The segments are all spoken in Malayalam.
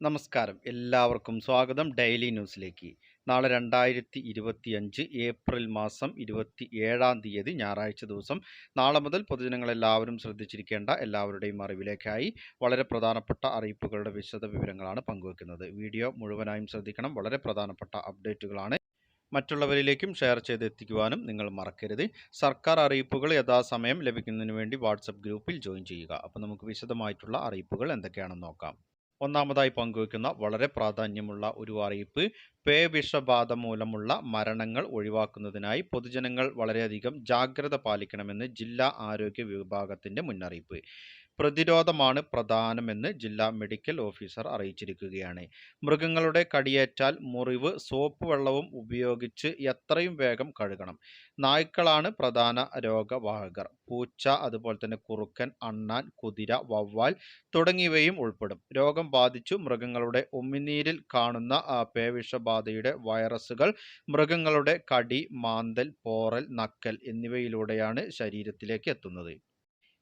നമസ്കാരം. എല്ലാവർക്കും സ്വാഗതം ഡെയിലി ന്യൂസിലേക്ക്. നാളെ രണ്ടായിരത്തി ഇരുപത്തി അഞ്ച് ഏപ്രിൽ മാസം ഇരുപത്തി ഏഴാം തീയതി ഞായറാഴ്ച ദിവസം നാളെ മുതൽ പൊതുജനങ്ങളെല്ലാവരും ശ്രദ്ധിച്ചിരിക്കേണ്ട എല്ലാവരുടെയും അറിവിലേക്കായി വളരെ പ്രധാനപ്പെട്ട അറിയിപ്പുകളുടെ വിശദ വിവരങ്ങളാണ് പങ്കുവെക്കുന്നത്. വീഡിയോ മുഴുവനായും ശ്രദ്ധിക്കണം. വളരെ പ്രധാനപ്പെട്ട അപ്ഡേറ്റുകളാണ്. മറ്റുള്ളവരിലേക്കും ഷെയർ ചെയ്ത് എത്തിക്കുവാനും നിങ്ങൾ മറക്കരുത്. സർക്കാർ അറിയിപ്പുകൾ യഥാസമയം ലഭിക്കുന്നതിന് വേണ്ടി വാട്സപ്പ് ഗ്രൂപ്പിൽ ജോയിൻ ചെയ്യുക. അപ്പോൾ നമുക്ക് വിശദമായിട്ടുള്ള അറിയിപ്പുകൾ എന്തൊക്കെയാണെന്ന് നോക്കാം. ഒന്നാമതായി പങ്കുവയ്ക്കുന്ന വളരെ പ്രാധാന്യമുള്ള ഒരു അറിയിപ്പ് പേവിഷബാധ മൂലമുള്ള മരണങ്ങൾ ഒഴിവാക്കുന്നതിനായി പൊതുജനങ്ങൾ വളരെയധികം ജാഗ്രത പാലിക്കണമെന്ന് ജില്ലാ ആരോഗ്യ വിഭാഗത്തിന്റെ മുന്നറിയിപ്പ്. പ്രതിരോധമാണ് പ്രധാനമെന്ന് ജില്ലാ മെഡിക്കൽ ഓഫീസർ അറിയിച്ചിരിക്കുകയാണ്. മൃഗങ്ങളുടെ കടിയേറ്റാൽ മുറിവ് സോപ്പ് വെള്ളവും ഉപയോഗിച്ച് എത്രയും വേഗം കഴുകണം. നായ്ക്കളാണ് പ്രധാന രോഗവാഹകർ. പൂച്ച അതുപോലെ തന്നെ കുറുക്കൻ അണ്ണാൻ കുതിര വവ്വാൽ തുടങ്ങിയവയും ഉൾപ്പെടും. രോഗം ബാധിച്ചു മൃഗങ്ങളുടെ ഉമിനീരിൽ കാണുന്ന പേവിഷബാധയുടെ വൈറസുകൾ മൃഗങ്ങളുടെ കടി മാന്തൽ പോറൽ നക്കൽ എന്നിവയിലൂടെയാണ് ശരീരത്തിലേക്ക് എത്തുന്നത്.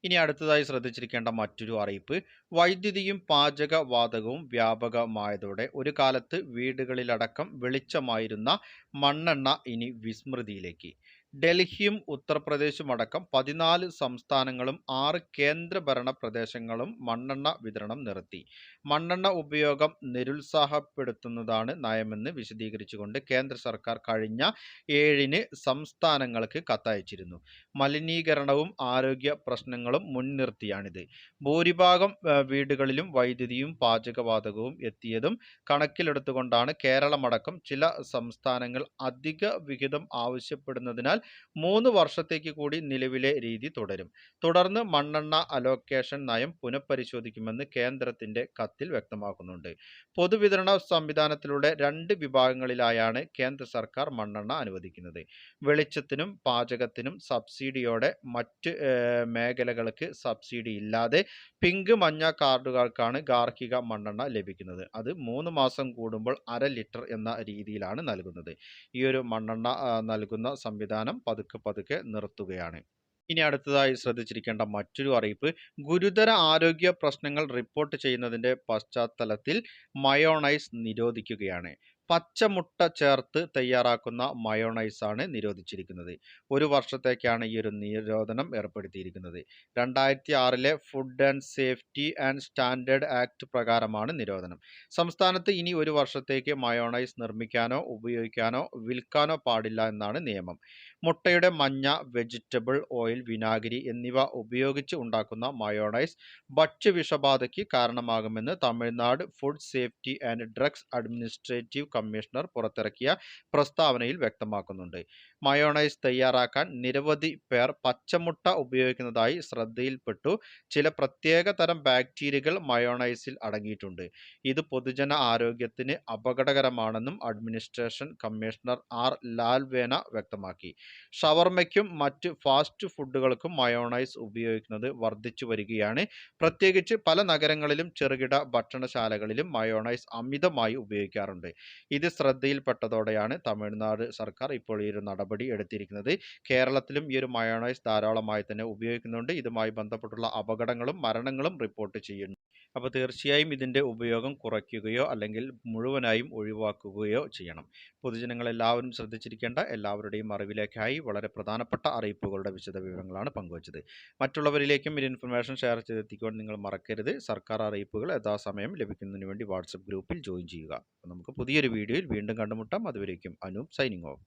ഇനി അടുത്തതായി ശ്രദ്ധിച്ചിരിക്കേണ്ട മറ്റൊരു അറിയിപ്പ് വൈദ്യുതിയും പാചകവാതകവും വ്യാപകമായതോടെ ഒരു കാലത്ത് വീടുകളിലടക്കം വെളിച്ചമായിരുന്ന മണ്ണെണ്ണ ഇനി വിസ്മൃതിയിലേക്ക്. ഡൽഹിയും ഉത്തർപ്രദേശും അടക്കം പതിനാല് സംസ്ഥാനങ്ങളും ആറ് കേന്ദ്രഭരണ പ്രദേശങ്ങളും മണ്ണെണ്ണ വിതരണം നിർത്തി. മണ്ണെണ്ണ ഉപയോഗം നിരുത്സാഹപ്പെടുത്തുന്നതാണ് നയമെന്ന് വിശദീകരിച്ചുകൊണ്ട് കേന്ദ്ര സർക്കാർ കഴിഞ്ഞ ഏഴിന് സംസ്ഥാനങ്ങൾക്ക് കത്തയച്ചിരുന്നു. മലിനീകരണവും ആരോഗ്യ പ്രശ്നങ്ങളും മുൻനിർത്തിയാണിത് ഭൂരിഭാഗം വീടുകളിലും വൈദ്യുതിയും പാചകവാതകവും എത്തിയതും കണക്കിലെടുത്തുകൊണ്ടാണ് കേരളമടക്കം ചില സംസ്ഥാനങ്ങൾ അധിക വിഹിതം ആവശ്യപ്പെടുന്നതിനാൽ മൂന്ന് വർഷത്തേക്ക് കൂടി നിലവിലെ രീതി തുടരും. തുടർന്ന് മണ്ണെണ്ണ അലോക്കേഷൻ നയം പുനഃപരിശോധിക്കുമെന്ന് കേന്ദ്രത്തിന്റെ കത്തിൽ വ്യക്തമാക്കുന്നുണ്ട്. പൊതുവിതരണ സംവിധാനത്തിലൂടെ രണ്ട് വിഭാഗങ്ങളിലായാണ് കേന്ദ്ര സർക്കാർ മണ്ണെണ്ണ അനുവദിക്കുന്നത്. വെളിച്ചത്തിനും പാചകത്തിനും സബ്സിഡിയോടെ മറ്റ് മേഖലകൾക്ക് സബ്സിഡി ഇല്ലാതെ പിങ്ക് മഞ്ഞ കാർഡുകൾക്കാണ് ഗാർഹിക മണ്ണെണ്ണ ലഭിക്കുന്നത്. അത് മൂന്ന് മാസം കൂടുമ്പോൾ അര ലിറ്റർ എന്ന രീതിയിലാണ് നൽകുന്നത്. ഈ ഒരു മണ്ണെണ്ണ നൽകുന്ന സംവിധാനം പതുക്കെ പതുക്കെ നിർത്തുകയാണ്. ഇനി അടുത്തതായി ശ്രദ്ധിച്ചിരിക്കേണ്ട മറ്റൊരു അറിയിപ്പ് ഗുരുതര ആരോഗ്യ പ്രശ്നങ്ങൾ റിപ്പോർട്ട് ചെയ്യുന്നതിന്റെ പശ്ചാത്തലത്തിൽ മയോണൈസ് നിരോധിക്കുകയാണ്. പച്ചമുട്ട ചേർത്ത് തയ്യാറാക്കുന്ന മയോണൈസ് ആണ് നിരോധിച്ചിരിക്കുന്നത്. ഒരു വർഷത്തേക്കാണ് ഈ ഒരു നിരോധനം ഏർപ്പെടുത്തിയിരിക്കുന്നത്. രണ്ടായിരത്തി ആറിലെ food and safety and standard act പ്രകാരമാണ് നിരോധനം. സംസ്ഥാനത്ത് ഇനി ഒരു വർഷത്തേക്ക് മയോണൈസ് നിർമ്മിക്കാനോ ഉപയോഗിക്കാനോ വിൽക്കാനോ പാടില്ല എന്നാണ് നിയമം. മുട്ടയുടെ മഞ്ഞ വെജിറ്റബിൾ ഓയിൽ വിനാഗിരി എന്നിവ ഉപയോഗിച്ച് ഉണ്ടാക്കുന്ന മയോണൈസ് ഭക്ഷ്യ വിഷബാധയ്ക്ക് കാരണമാകുമെന്ന് Tamil Nadu food safety and drugs administrative commissioner പുറത്തിറക്കിയ പ്രസ്താവനയിൽ വ്യക്തമാക്കുന്നുണ്ട്. മയോണൈസ് തയ്യാറാക്കാൻ നിരവധി പേർ പച്ചമുട്ട ഉപയോഗിക്കുന്നതായി ശ്രദ്ധയിൽപ്പെട്ടു. ചില പ്രത്യേക തരം ബാക്ടീരിയകൾ മയോണൈസിൽ അടങ്ങിയിട്ടുണ്ട്. ഇത് പൊതുജന ആരോഗ്യത്തിന് അപകടകരമാണെന്നും അഡ്മിനിസ്ട്രേഷൻ കമ്മീഷണർ ആർ ലാൽവേന വ്യക്തമാക്കി. ഷവർമയ്ക്കും മറ്റ് ഫാസ്റ്റ് ഫുഡുകൾക്കും മയോണൈസ് ഉപയോഗിക്കുന്നത് വർദ്ധിച്ചു വരികയാണ്. പ്രത്യേകിച്ച് പല നഗരങ്ങളിലും ചെറുകിട ഭക്ഷണശാലകളിലും മയോണൈസ് അമിതമായി ഉപയോഗിക്കാറുണ്ട്. ഇത് ശ്രദ്ധയിൽപ്പെട്ടതോടെയാണ് തമിഴ്നാട് സർക്കാർ ഇപ്പോൾ ഈ ഒരു നടപടി എടുത്തിരിക്കുന്നത്. കേരളത്തിലും ഈ ഒരു മയോണൈസ് ധാരാളമായി തന്നെ ഉപയോഗിക്കുന്നുണ്ട്. ഇതുമായി ബന്ധപ്പെട്ടുള്ള അപകടങ്ങളും മരണങ്ങളും റിപ്പോർട്ട് ചെയ്യുന്നു. അപ്പോൾ തീർച്ചയായും ഇതിന്റെ ഉപയോഗം കുറയ്ക്കുകയോ അല്ലെങ്കിൽ മുഴുവനായും ഒഴിവാക്കുകയോ ചെയ്യണം. പൊതുജനങ്ങൾ എല്ലാവരും ശ്രദ്ധിച്ചിരിക്കേണ്ട എല്ലാവരുടെയും അറിവിലേക്കായി വളരെ പ്രധാനപ്പെട്ട അറിയിപ്പുകളുടെ വിശദ വിവരങ്ങളാണ് പങ്കുവച്ചത്. മറ്റുള്ളവരിലേക്കും ഈ ഇൻഫർമേഷൻ ഷെയർ ചെയ്തെത്തിക്കുവാൻ നിങ്ങൾ മറക്കരുത്. സർക്കാർ അറിയിപ്പുകൾ യഥാസമയം ലഭിക്കുന്നതിന് വേണ്ടി വാട്സപ്പ് ഗ്രൂപ്പിൽ ജോയിൻ ചെയ്യുക. നമുക്ക് പുതിയൊരു വീഡിയോയിൽ വീണ്ടും കണ്ടുമുട്ടാം. അതുവരേക്കും അനൂപ് സൈനിങ് ഓഫ്.